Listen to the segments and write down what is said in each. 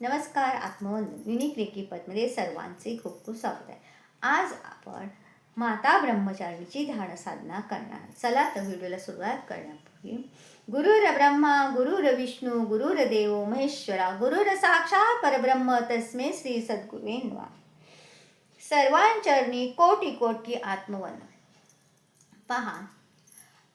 नमस्कार आत्मवंदन unique recce सर्वांचे खूप खूप स्वागत आहे. आज आपण माता ब्रह्मचारिणीची ध्यान साधना करणार चला तर व्हिडिओला सुरुवात करण्यापूर्वी गुरुर ब्रह्मा गुरुर विष्णू गुरुर देव महेश्वरा गुरुर साक्षात परब्रह्म तस्मे श्री सद्गुरुवे वा सर्वांचरणी कोटी कोटी आत्मवन पहा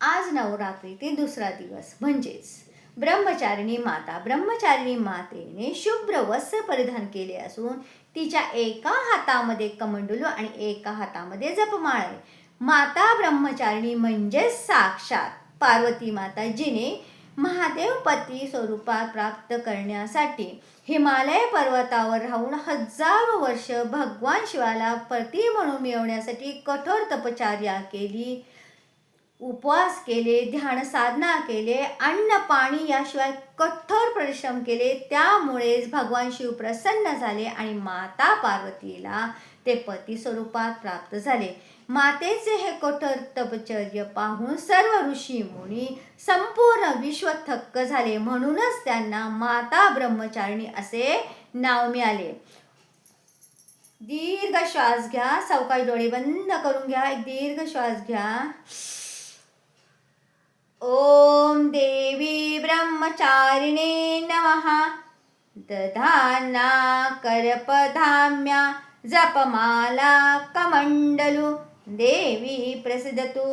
आज नवरात्री ते दुसरा दिवस म्हणजेच ब्रह्मचारिणी माता ब्रह्मचारिणी मातेने शुभ्र वस्त्र परिधान केले असून तिच्या एका हातामध्ये कमंडुलू आणि एका हातामध्ये जपमाळ आहे. माता ब्रह्मचारिणी म्हणजे साक्षात पार्वती माता जिने महादेव पती स्वरूपात प्राप्त करण्यासाठी हिमालय पर्वतावर राहून हजारो वर्ष भगवान शिवाला पती म्हणून मिळवण्यासाठी कठोर तपचार्या केली. उपवास केले ध्यान साधना केले अन्न पाणी याशिवाय कठोर परिश्रम केले त्यामुळेच भगवान शिव प्रसन्न झाले आणि माता पार्वतीला ते पती स्वरूपात प्राप्त झाले. मातेचे हे कठोर तपचर्य पाहून सर्व ऋषी मुनी संपूर्ण विश्व थक्क झाले. म्हणूनच त्यांना माता ब्रह्मचारिणी असे नाव मिळाले. दीर्घ श्वास घ्या सावकाश डोळे बंद करून घ्या. एक दीर्घ श्वास घ्या. ॐ देवी ब्रह्मचारिणे नमः। दधाना करपधाम्या जपमाला कमण्डलु। देवी प्रसिद्धतु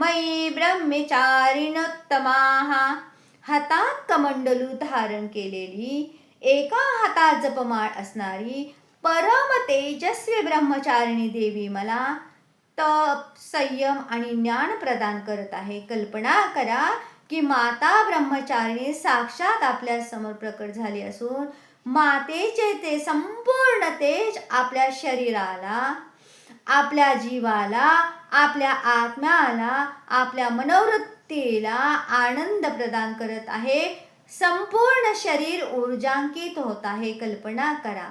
मयि ब्रह्मचारिणोत्तमाः। हातात कमंडलू धारण केलेली एका हातात जपमाळ असणारी परम तेजस्वी ब्रह्मचारिणी देवी मला तप संयम आणि ज्ञान प्रदान करत आहे. कल्पना करा की माता ब्रह्मचारिणी साक्षात आपल्यासमोर प्रकट झाली असून मातेचे ते संपूर्ण तेज आपल्या शरीराला आपल्या जीवाला आपल्या आत्म्याला आपल्या मनोवृत्तीला आनंद प्रदान करत आहे. संपूर्ण शरीर ऊर्जांकित होत आहे. कल्पना करा.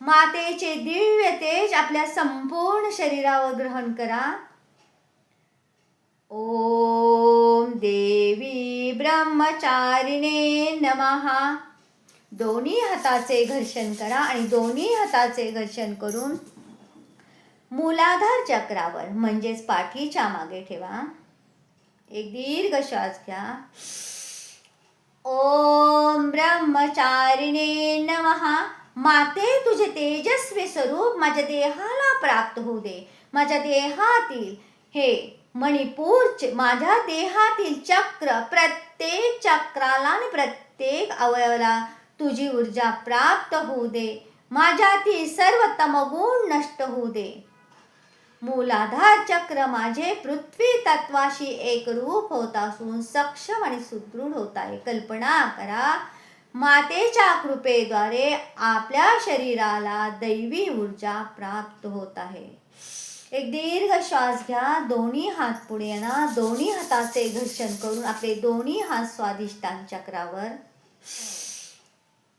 मातेचे दिव्य तेज आपल्या संपूर्ण शरीरावर ग्रहण करा. ओम देवी ब्रह्मचारिणे नमहा दोन्ही हाताचे घर्षण करा आणि दोन्ही हाताचे घर्षण करून मूलाधार चक्रावर म्हणजेच पाठीच्या मागे ठेवा. एक दीर्घ श्वास घ्या. ओम ब्रह्मचारिणे नमहा माते तुझे तेजस्वी स्वरूप माझ्या देहाला प्राप्त होऊ दे. माझ्या देहातील हे मणिपूर माझ्या देहातील चक्र प्रत्येक चक्राला आणि प्रत्येक अवयवाला तुझी ऊर्जा प्राप्त होऊ दे. माझ्यातील सर्व तमगुण नष्ट होऊ दे. मूलाधार चक्र माझे पृथ्वी तत्वाशी एक रूप होत असून सक्षम आणि सुदृढ होत आहे. कल्पना करा मातेच्या कृपेद्वारे आपल्या शरीराला दैवी ऊर्जा प्राप्त होत आहे. एक दीर्घ श्वास घ्या. दोन्ही हात पुढे येणार दोन्ही हाताचे घर्षण करून आपले दोन्ही हात स्वादिष्टान चक्रावर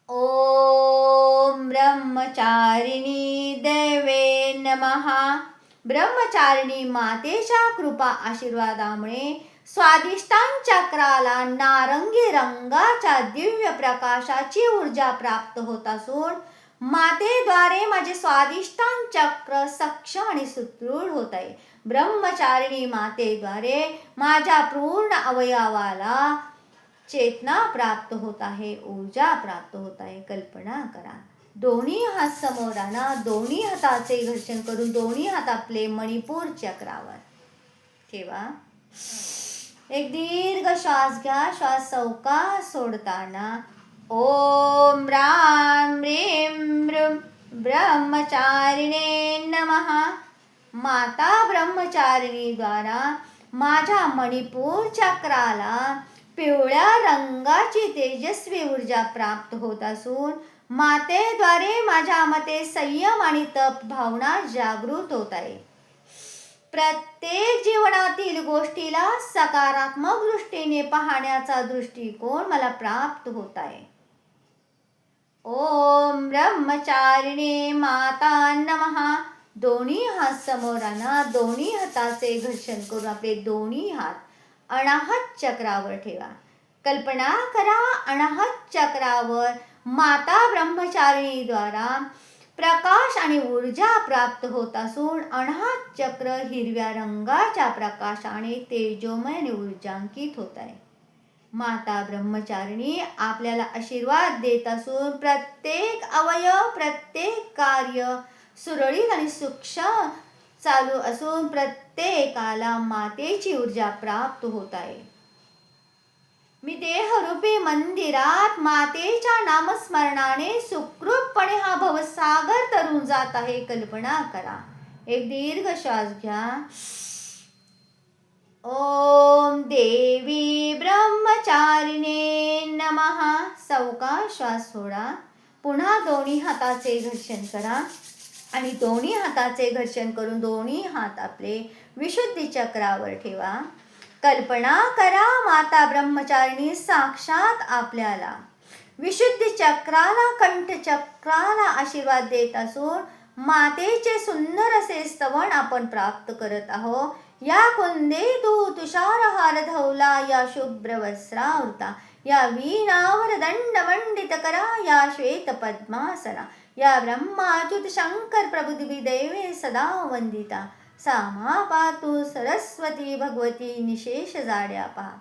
ओम ब्रह्मचारिणी देवे नमहा ब्रह्मचारिणी मातेच्या कृपा आशीर्वादामुळे स्वादिष्टान चक्राला नारंगी रंगाच्या दिव्य प्रकाशाची ऊर्जा प्राप्त होत असून मातेद्वारे माझे स्वादिष्टान चक्र सक्षम आणि सुदृढ होत आहे. ब्रह्मचारिणी मातेद्वारे माझ्या पूर्ण अवयवाला चेतना प्राप्त होत आहे ऊर्जा प्राप्त होत आहे. कल्पना करा. दोन्ही हात समोर आणा दोन्ही हाताचे घर्षण करून दोन्ही हात आपले मणिपूर चक्रावर. ठेवा. एक दीर्घ श्वास घ्या. श्वास चौका सोडताना. ओम राम रेम ब्रह्मचारिणे नमः. माता ब्रह्मचारिणीद्वारा माझ्या मणिपूर चक्राला पिवळ्या रंगाची तेजस्वी ऊर्जा प्राप्त होत असून मातेद्वारे माझ्या मते संयम आणि तप भावना जागृत होत आहे. प्रत्येक जीवनातील गोष्टीला सकारात्मक दृष्टीने पाहण्याचा दृष्टिकोन मला प्राप्त होत आहे. ओम ब्रह्मचारिणे माता नमहा दोन्ही हात समोर आणा. दोन्ही हाताचे घर्षण करून आपले दोन्ही हात अनाहत चक्रावर ठेवा. कल्पना करा अनाहत चक्रावर माता ब्रह्मचारिणीद्वारा प्रकाश आणि ऊर्जा प्राप्त होत असून अनाहत चक्र हिरव्या रंगाच्या प्रकाशाने तेजोमय आणि ऊर्जांकित होत आहे. माता ब्रह्मचारिणी आपल्याला आशीर्वाद देत असून प्रत्येक अवयव प्रत्येक कार्य सुरळीत आणि सूक्ष्म चालू असून प्रत्येकाला मातेची ऊर्जा प्राप्त होत आहे. मी देहरूपी मंदिरात मातेच्या नामस्मरणाने सुखरूपपणे हा भवसागर तरून जात आहे. कल्पना करा. एक दीर्घ श्वास घ्या. ओम देवी ब्रह्मचारिणे नमः. सौका श्वास सोडा. पुन्हा दोन्ही हाताचे घर्षण करा. आणि दोन्ही हाताचे घर्षण करून दोन्ही हात आपले विशुद्धी चक्रावर ठेवा. कल्पना करा माता ब्रह्मचारिणी साक्षात आपल्याला. विशुद्धी चक्राला कंठ चक्राला आशीर्वाद देत असून मातेचे सुंदर असे स्तवन आपण प्राप्त करत आहोत. या कुंदे तू तुषारहार धवला या शुभ्र वस्त्रावृता या वीणावर दंड मंडित करा या श्वेत पद्मासना या ब्रह्माच्युत शंकर प्रभुदेवी देवे सदा वंदिता. सामा पातू सरस्वती भगवती निशेष जाड्या पहा.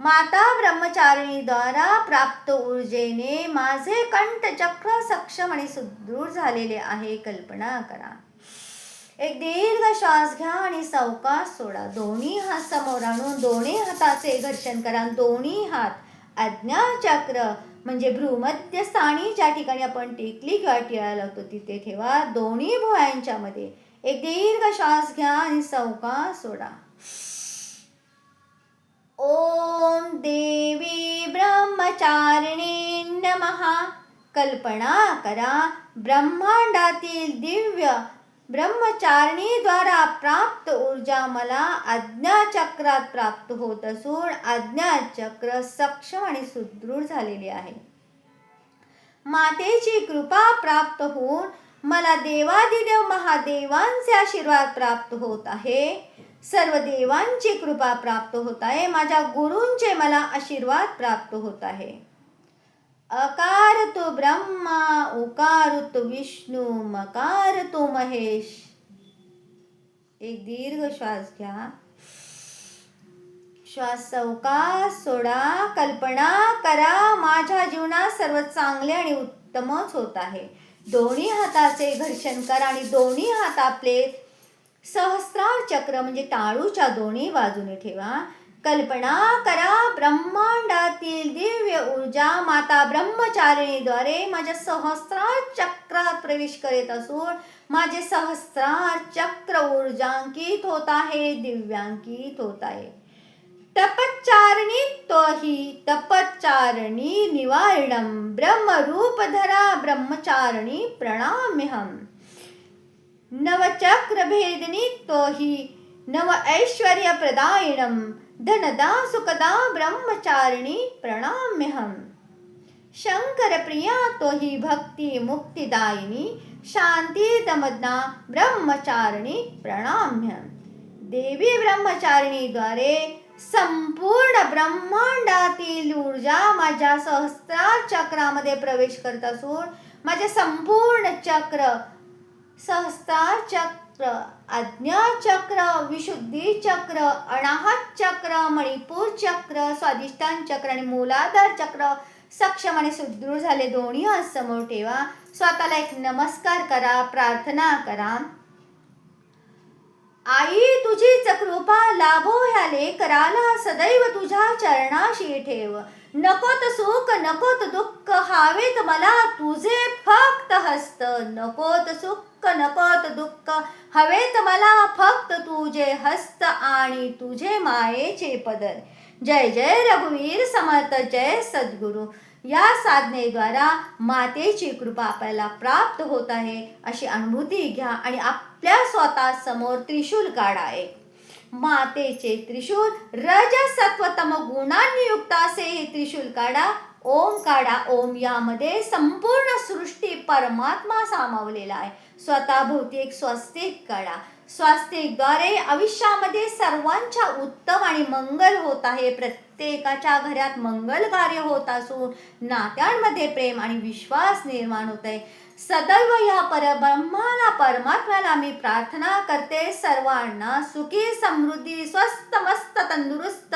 माता ब्रह्मचारिणीद्वारा प्राप्त ऊर्जेने माझे कंठचक्र सक्षम आणि सुदृढ झालेले आहे कल्पना करा. एक दीर्घ श्वास घ्या आणि सावकाश सोडा. दोन्ही हात समोर आणून दोन्ही हाताचे घर्षण करा. दोन्ही हात आज्ञाचक्र म्हणजे भ्रूमध्य स्थानी ज्या ठिकाणी आपण टेकली किंवा टिळा लावतो तिथे ठेवा. दोन्ही भुयांच्या मध्ये एक दीर्घ श्वास घ्या आणि सौका सोडा. ओम देवी ब्रह्मचारिणी नमहा कल्पना करा ब्रह्मांडातील दिव्य ब्रह्मचारिणीद्वारा प्राप्त ऊर्जा मला आज्ञाचक्रात प्राप्त होत असून आज्ञाचक्र सक्षम आणि सुदृढ झालेले आहे. मातेची कृपा प्राप्त होऊन मला देवादिदेव महादेवांचे आशीर्वाद प्राप्त होत आहे. सर्व देवांची कृपा प्राप्त होत आहे. माझ्या गुरूंचे मला आशीर्वाद प्राप्त होत आहे. अकार तो ब्रह्मा उकार तो विष्णू मकार तो महेश. एक दीर्घ श्वास घ्या. श्वास चौका सोडा कल्पना करा. माझ्या जीवनात सर्व चांगले आणि उत्तमच होत आहे. दोन्ही हाताचे घर्षण करा आणि दोन्ही हात आपले सहस्रार चक्र म्हणजे टाळूच्या दोन्ही बाजूने ठेवा. कल्पना करा ब्रह्मांडातील दिव्य ऊर्जा माता ब्रह्मचारिणीद्वारे माझ्या सहस्रार चक्रात प्रवेश करीत असून माझे सहस्रार चक्र ऊर्जांकित होत आहे दिव्यांकित होत आहे. तपच्चारणी तोही तपच्चारणी निवारणम ब्रह्मरूपधरा ब्रह्मचारिणी प्रणाम्यहम। नवचक्रभेदिनी तोहि नव ऐश्वर्य प्रदायिणम धनदा सुखदा ब्रह्मचारिणी प्रणाम्यहम। शंकर प्रिया तोहि भक्ती मुक्तिदायिनी। दमदना ब्रह्मचारिणी प्रणाम्यहम। देवी ब्रह्मचारिणीद्वारे संपूर्ण ब्रह्मांडातील ऊर्जा माझ्या सहस्त्रार चक्रामध्ये प्रवेश करत असून माझे संपूर्ण चक्र सहस्त्रार चक्र आज्ञा चक्र विशुद्धी चक्र अनाहत चक्र मणिपूर चक्र स्वादिष्टान चक्र आणि मूलाधार चक्र सक्षम आणि सुदृढ झाले दोन्ही हात समोर ठेवा. स्वतःला एक नमस्कार करा प्रार्थना करा. आई तुझीच कृपा लाभो ह्या लेकराला सदैव तुझ्या चरणाशी ठेव. नकोत सुख नकोत दुःख हावेत मला तुझे फक्त हस्त. नकोत सुख नकोत दुःख हवेत मला फक्त तुझे हस्त आणि तुझे मायेचे पदर. जय जय रघुवीर समर्थ जय सद्गुरु. या साधनेद्वारा मातेची कृपा आपल्याला प्राप्त होत आहे. अशी अनुभूती घ्या आणि आपल्या स्वतः समोर त्रिशूल काढा एक. मातेचे त्रिशूल रज सत्वतम गुणांनी युक्त असे हे त्रिशूल काढा. ओम काढा. ओम यामध्ये संपूर्ण सृष्टी परमात्मा सामावलेला आहे. स्वतः भोवती एक स्वस्तिक काढा. स्वास्तिकद्वारे आयुष्यामध्ये सर्वांच्या उत्तम आणि मंगल होत आहे प्रत्येक प्रत्येकाच्या घरात मंगल कार्य होत असून नात्यांमध्ये प्रेम आणि विश्वास निर्माण होत आहे. सदैव या परब्रह्माला परमात्म्याला मी प्रार्थना करते. सर्वांना सुखी समृद्धी स्वस्त मस्त तंदुरुस्त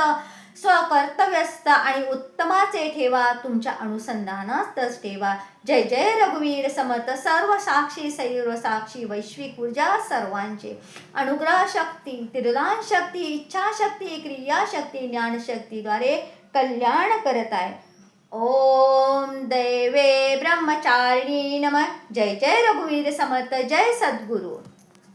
स्वकर्तव्यस्त आणि उत्तमाचे ठेवा. तुमच्या अनुसंधानातच ठेवा. जय जय रघुवीर समर्थ सर्व साक्षी सैर्व साक्षी वैश्विक ऊर्जा सर्वांचे. अनुग्रह शक्ती तिरदान शक्ती इच्छाशक्ती क्रियाशक्ती ज्ञानशक्तीद्वारे कल्याण करत आहे. ओम दैवे ब्रह्मचारिणी नम. जय जय रघुवीर समर्थ. जय सद्गुरू.